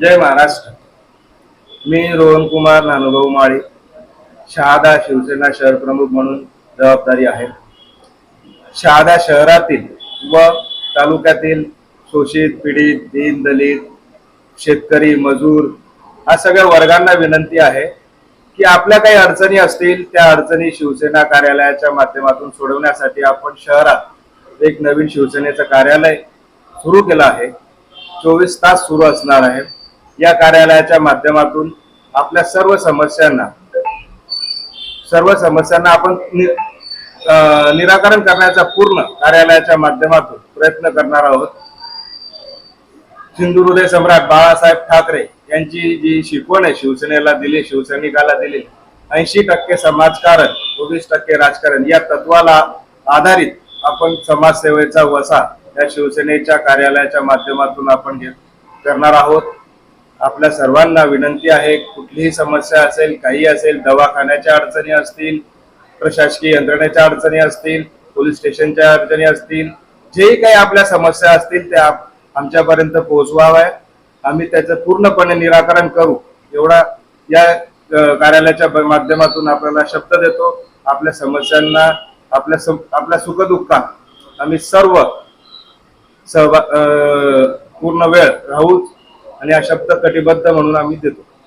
जय महाराष्ट्र. मी रोहन कुमार नानुभाऊ माळे शहादा शिवसेना शहर प्रमुख म्हणून जबाबदारी आहे. शहादा शहरातील व तालुक्यातील शोषित पीडित दीन दलित शेतकरी मजूर हा सगळ्या वर्गांना विनंती आहे की आपल्या काही अडचणी असतील त्या अडचणी शिवसेना कार्यालयाच्या माध्यमातून सोडवण्यासाठी आपण शहरात एक नवीन शिवसेनेचं कार्यालय सुरू केलं आहे. चोवीस तास सुरू असणार आहे. या कार्यालयाच्या माध्यमातून आपल्या सर्व समस्यांना सर्व समस्यांना आपण नि- निराकरण करण्याचा पूर्ण कार्यालयाच्या माध्यमातून प्रयत्न करणार आहोत. हिंदू हृदय सम्राट बाळासाहेब ठाकरे यांची जी शिकवण आहे शिवसेनेला दिली शिवसैनिकाला दिली ऐंशी टक्के समाजकारण चोवीस टक्के राजकारण या तत्वाला आधारित आपण समाजसेवेचा वसा या शिवसेनेच्या कार्यालयाच्या माध्यमातून आपण घेत करणार आहोत. आपल्या सर्वांना विनंती आहे कुठलीही समस्या असेल काही असेल दवाखान्याच्या अडचणी असतील प्रशासकीय यंत्रणेच्या अडचणी असतील पोलीस स्टेशनच्या अडचणी असतील जेही काही आपल्या समस्या असतील त्या आमच्यापर्यंत पोहोचवाव्या. आम्ही त्याचं पूर्णपणे निराकरण करू. एवढा या कार्यालयाच्या माध्यमातून आपल्याला शब्द देतो. आपल्या समस्यांना आपल्या सु- आपल्या सुखदुःखात आम्ही सर्व सहभा पूर्ण वेळ राहू आणि हा शब्द कटिबद्ध म्हणून आम्ही देतो.